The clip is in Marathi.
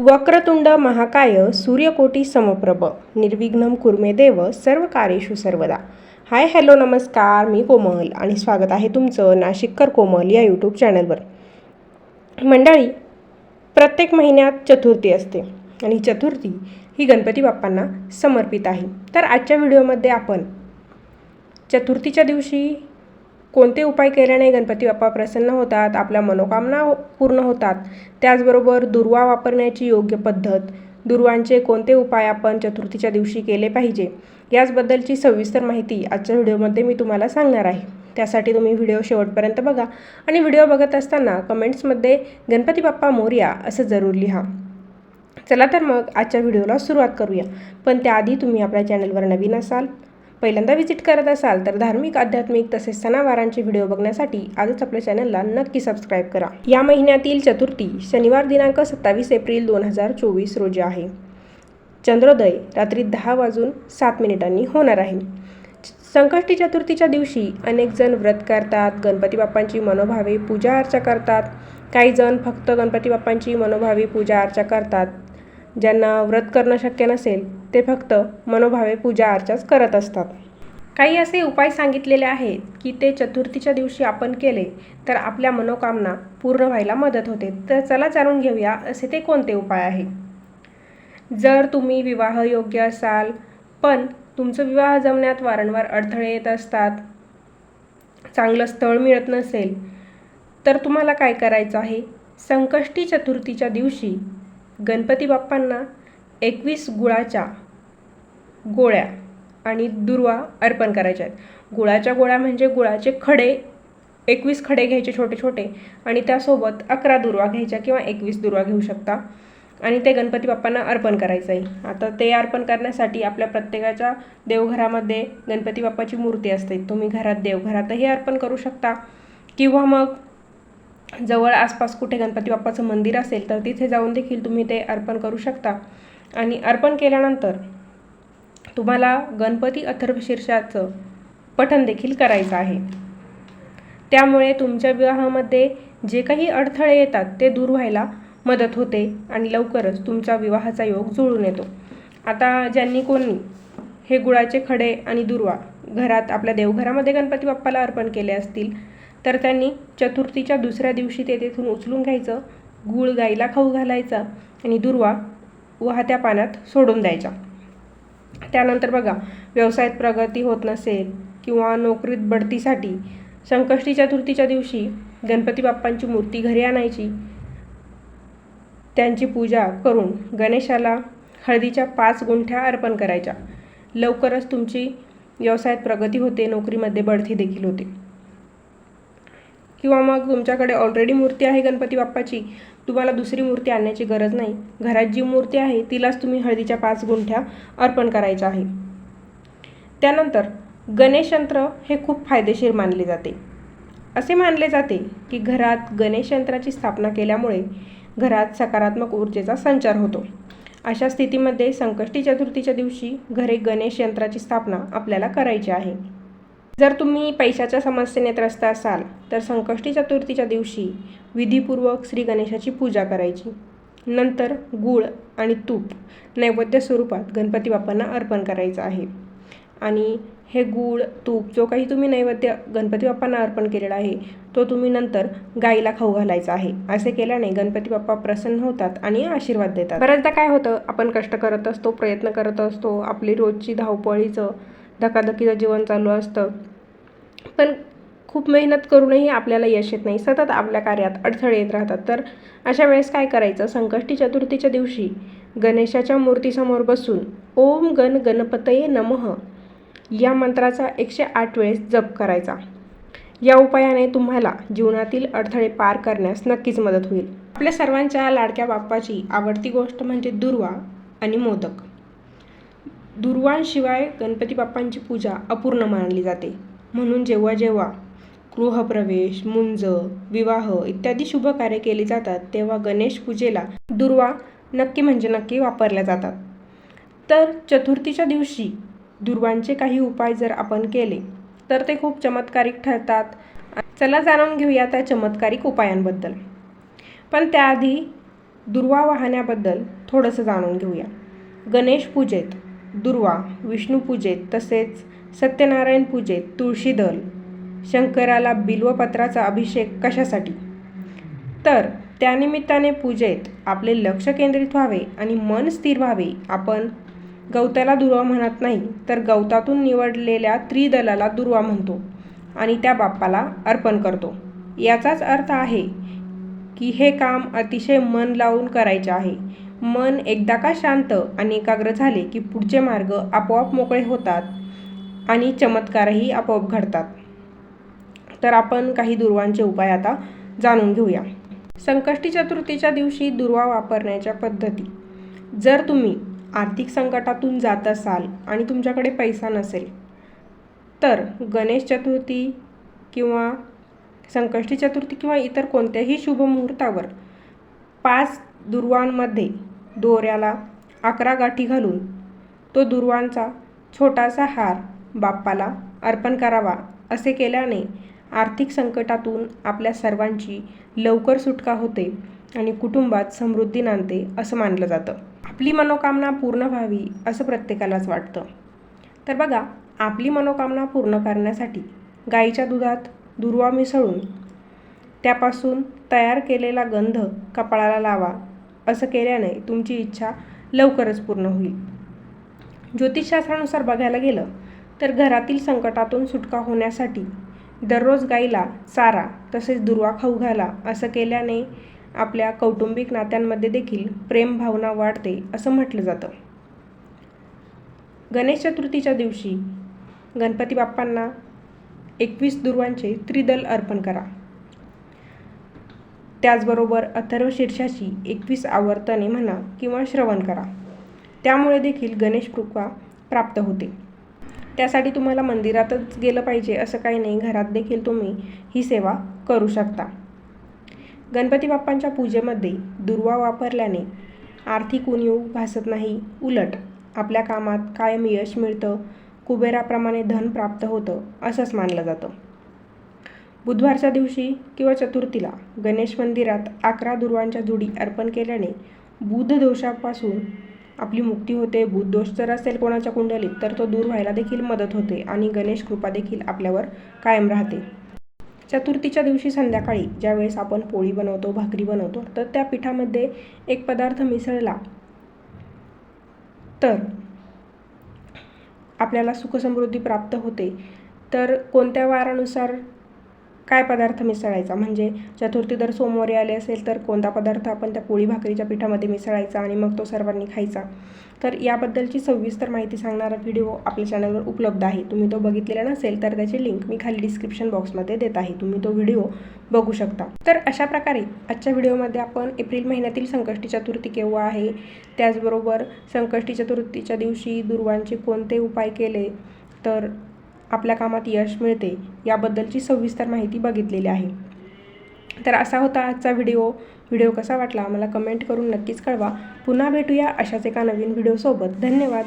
वक्रतुंड महाकाय सूर्यकोटी समप्रभ निर्विघ्नम कुर्मे देव सर्व कार्येषु सर्वदा. हाय हॅलो नमस्कार मी कोमल आणि स्वागत आहे तुमचं नाशिककर कोमल या यूट्यूब चॅनलवर. मंडळी प्रत्येक महिन्यात चतुर्थी असते आणि चतुर्थी ही गणपती बाप्पांना समर्पित आहे. तर आजच्या व्हिडिओमध्ये आपण चतुर्थीच्या दिवशी कोणते उपाय केल्याने गणपती बाप्पा प्रसन्न होतात आपल्या मनोकामना पूर्ण होतात. त्याचबरोबर दुर्वा वापरण्याची योग्य पद्धत दुर्वांचे कोणते उपाय आपण चतुर्थीच्या दिवशी केले पाहिजे याचबद्दलची सविस्तर माहिती आजच्या व्हिडिओमध्ये मी तुम्हाला सांगणार आहे. त्यासाठी तुम्ही व्हिडिओ शेवटपर्यंत बघा आणि व्हिडिओ बघत असताना कमेंट्समध्ये गणपती बाप्पा मोर्या असं जरूर लिहा. चला तर मग आजच्या व्हिडिओला सुरुवात करूया. पण त्याआधी तुम्ही आपल्या चॅनलवर नवीन असाल पहिल्यांदा विजिट करत असाल तर धार्मिक आध्यात्मिक तसेच सणावारांचे व्हिडिओ बघण्यासाठी आजच आपल्या चॅनलला नक्की सबस्क्राईब करा. या महिन्यातील चतुर्थी शनिवार दिनांक सत्तावीस एप्रिल दोन हजार चोवीस रोजी आहे. चंद्रोदय रात्री दहा वाजून सात मिनिटांनी होणार आहे. संकष्टी चतुर्थीच्या दिवशी अनेक जण व्रत करतात गणपती बाप्पांची मनोभावे पूजा अर्चा करतात. काही जण फक्त गणपती बाप्पांची मनोभावे पूजा अर्चा करतात. ज्यांना व्रत करणं शक्य नसेल ते फक्त मनोभावे पूजा अर्चाच करत असतात. काही असे उपाय सांगितलेले आहेत की ते चतुर्थीच्या दिवशी आपण केले तर आपल्या मनोकामना पूर्ण व्हायला मदत होते. तर चला जाणून घेऊया असे ते कोणते उपाय आहे जर तुम्ही विवाह योग्य असाल पण तुमचं विवाह जमण्यात वारंवार अडथळे येत असतात चांगलं स्थळ मिळत नसेल तर तुम्हाला काय करायचं आहे? संकष्टी चतुर्थीच्या दिवशी गणपती बाप्पांना एकवीस गुळाच्या गोळ्या आणि दुर्वा अर्पण करायच्या आहेत. गुळाच्या गोळ्या म्हणजे गुळाचे खडे एकवीस खडे घ्यायचे छोटे छोटे आणि त्यासोबत अकरा दुर्वा घ्यायच्या किंवा एकवीस दुर्वा घेऊ शकता. आणि ते गणपती बाप्पांना अर्पण करायचं आहे आता ते अर्पण करण्यासाठी आपल्या प्रत्येकाच्या देवघरामध्ये गणपती बाप्पाची मूर्ती असते. तुम्ही घरात देवघरातही अर्पण करू शकता. किंवा मग जवळ आसपास कुठे गणपती बाप्पाचं मंदिर असेल तर तिथे जाऊन देखील तुम्ही ते अर्पण करू शकता. आणि अर्पण केल्यानंतर तुम्हाला गणपती अथर्वशीर्षाचं पठण देखील करायचं आहे. त्यामुळे तुमच्या विवाहामध्ये जे काही अडथळे येतात ते दूर व्हायला मदत होते आणि लवकरच तुमचा विवाहाचा योग जुळून येतो. आता ज्यांनी कोणी हे गुळाचे खडे आणि दुर्वा घरात आपल्या देवघरामध्ये गणपती बाप्पाला अर्पण केले असतील तर त्यांनी चतुर्थीच्या दुसऱ्या दिवशी ते तेथून उचलून घ्यायचं गूळ गाईला खाऊ घालायचा आणि दुर्वा वाहत्या पाण्यात सोडून द्यायचा. त्यानंतर बघा व्यवसायात प्रगती होत नसेल किंवा नोकरीत बढतीसाठी संकष्टी चतुर्थीच्या दिवशी गणपती बाप्पांची मूर्ती घरी आणायची त्यांची पूजा करून गणेशाला हळदीच्या पाच गुंठ्या अर्पण करायच्या. लवकरच तुमची व्यवसायात प्रगती होते नोकरीमध्ये बढती देखील होते. किंवा मग तुमच्याकडे ऑलरेडी मूर्ती आहे गणपती बाप्पाची तुम्हाला दुसरी मूर्ती आणण्याची गरज नाही. घरात जी मूर्ती आहे तिलाच तुम्ही हळदीच्या पाच गुंठ्या अर्पण करायच्या आहे. त्यानंतर गणेशयंत्र हे खूप फायदेशीर मानले जाते. असे मानले जाते की घरात गणेशयंत्राची स्थापना केल्यामुळे घरात सकारात्मक ऊर्जेचा संचार होतो. अशा स्थितीमध्ये संकष्टी चतुर्थीच्या दिवशी घरे गणेश यंत्राची स्थापना आपल्याला करायची आहे. जर तुम्ही पैशाच्या समस्येने त्रस्त असाल तर संकष्टी चतुर्थीच्या दिवशी विधीपूर्वक श्री गणेशाची पूजा करायची. नंतर गूळ आणि तूप नैवेद्य स्वरूपात गणपती बाप्पांना अर्पण करायचं आहे. आणि हे गूळ तूप जो काही तुम्ही नैवेद्य गणपती बाप्पांना अर्पण केलेला आहे तो तुम्ही नंतर गाईला खाऊ घालायचा आहे. असे केल्याने गणपती बाप्पा प्रसन्न होतात आणि आशीर्वाद देतात. बऱ्याचदा काय होतं आपण कष्ट करत असतो प्रयत्न करत असतो आपली रोजची धावपळीचं धकाधकीचं जीवन चालू असतं. पण खूप मेहनत करूनही आपल्याला यश येत नाही. सतत आपल्या कार्यात अडथळे येत राहतात. तर अशा वेळेस काय करायचं? संकष्टी चतुर्थीच्या दिवशी गणेशाच्या मूर्तीसमोर बसून ओम गण गणपतये नमः या मंत्राचा एकशे आठ वेळेस जप करायचा. या उपायाने तुम्हाला जीवनातील अडथळे पार करण्यास नक्कीच मदत होईल. आपल्या सर्वांच्या लाडक्या बाप्पाची आवडती गोष्ट म्हणजे दुर्वा आणि मोदक. दुर्वांशिवाय गणपती बाप्पांची पूजा अपूर्ण मानली जाते. म्हणून जेव्हा जेव्हा गृहप्रवेश मुंज विवाह इत्यादी शुभ कार्य केली जातात. तेव्हा गणेश पूजेला दुर्वा नक्की म्हणजे नक्की वापरल्या जातात. तर चतुर्थीच्या दिवशी दुर्वांचे काही उपाय जर आपण केले तर ते खूप चमत्कारिक ठरतात. चला जाणून घेऊया त्या चमत्कारिक उपायांबद्दल. पण त्याआधी दुर्वा वाहण्याबद्दल थोडंसं जाणून घेऊया. गणेश पूजेत दुर्वा विष्णू पूजेत तसेच सत्यनारायण पूजेत तुळशीदल शंकराला बिल्वपत्राचा अभिषेक कशासाठी? तर त्यानिमित्ताने पूजेत आपले लक्ष केंद्रित व्हावे आणि मन स्थिर व्हावे. आपण गवताला दुर्वा म्हणत नाही तर गवतातून निवडलेल्या त्रिदलाला दुर्वा म्हणतो आणि त्या बाप्पाला अर्पण करतो. याचाच अर्थ आहे की हे काम अतिशय मन लावून करायचे आहे. मन एकदा का शांत आणि एकाग्र झाले की पुढचे मार्ग आपोआप मोकळे होतात आणि चमत्कारही आपोआप घडतात. तर आपण काही दुर्वांचे उपाय आता जाणून घेऊया. संकष्टी चतुर्थीच्या दिवशी दुर्वा वापरण्याच्या पद्धती. जर तुम्ही आर्थिक संकटातून जात असाल आणि तुमच्याकडे पैसा नसेल तर गणेश चतुर्थी किंवा संकष्टी चतुर्थी किंवा इतर कोणत्याही शुभ मुहूर्तावर पाच दुर्वांमध्ये दोऱ्याला अकरा गाठी घालून तो दुर्वांचा छोटासा हार बाप्पाला अर्पण करावा असे केल्याने आर्थिक संकटातून आपल्या सर्वांची लवकर सुटका होते आणि कुटुंबात समृद्धी नांदते असं मानलं जातं. आपली मनोकामना पूर्ण व्हावी असं प्रत्येकालाच वाटतं. तर बघा आपली मनोकामना पूर्ण करण्यासाठी गाईच्या दुधात दुर्वा मिसळून त्यापासून तयार केलेला गंध कपाळाला लावा असं केल्याने तुमची इच्छा लवकरच पूर्ण होईल. ज्योतिषशास्त्रानुसार बघायला गेलं तर घरातील संकटातून सुटका होण्यासाठी दररोज गाईला चारा तसेच दुर्वा खाऊ घाला असं केल्याने आपल्या कौटुंबिक नात्यांमध्ये देखील प्रेमभावना वाढते असं म्हटलं जातं. गणेश चतुर्थीच्या दिवशी गणपती बाप्पांना एकवीस दुर्वांचे त्रिदल अर्पण करा. त्याचबरोबर अथर्व शीर्षाची एकवीस आवर्तने म्हणा किंवा श्रवण करा. त्यामुळे देखील गणेश कृपा प्राप्त होते. त्यासाठी तुम्हाला मंदिरातच गेलं पाहिजे असं काही नाही. घरात देखील तुम्ही ही सेवा करू शकता. गणपती बाप्पांच्या पूजेमध्ये दुर्वा वापरल्याने आर्थिक उणीव भासत नाही. उलट आपल्या कामात कायम यश मिळतं. कुबेराप्रमाणे धन प्राप्त होतं असंच मानलं जातं. बुधवारच्या दिवशी किंवा चतुर्थीला गणेश मंदिरात अकरा दुर्वांच्या जुडी अर्पण केल्याने बुध दोषापासून आपली मुक्ती होते बुध दोष जर असेल कोणाच्या कुंडलीत तर तो दूर व्हायला देखील मदत होते आणि गणेश कृपा देखील आपल्यावर कायम राहते. चतुर्थीच्या दिवशी संध्याकाळी ज्यावेळेस आपण पोळी बनवतो भाकरी बनवतो तर त्या पिठामध्ये एक पदार्थ मिसळला तर आपल्याला सुखसमृद्धी प्राप्त होते. तर कोणत्या वारानुसार काय पदार्थ मिसळायचा? म्हणजे चतुर्थी जर सोमवारी आले असेल तर कोणता पदार्थ आपण त्या पोळी भाकरीच्या पिठामध्ये मिसळायचा आणि मग तो सर्वांनी खायचा? तर याबद्दलची सविस्तर माहिती सांगणारा व्हिडिओ आपल्या चॅनलवर उपलब्ध आहे. तुम्ही तो बघितलेला नसेल तर त्याची लिंक मी खाली डिस्क्रिप्शन बॉक्समध्ये देत आहे. तुम्ही तो व्हिडिओ बघू शकता. तर अशा प्रकारे आजच्या व्हिडिओमध्ये आपण एप्रिल महिन्यातील संकष्टी चतुर्थी केव्हा आहे? त्याचबरोबर संकष्टी चतुर्थीच्या दिवशी दुर्वांचे कोणते उपाय केले? तर आपल्या कामात यश मिळते याबद्दलची सविस्तर माहिती बघितलेली आहे. तर असा होता आजचा व्हिडिओ. व्हिडिओ कसा वाटला? मला कमेंट करून नक्कीच कळवा. पुन्हा भेटूया अशाच एका नवीन व्हिडिओसोबत. धन्यवाद.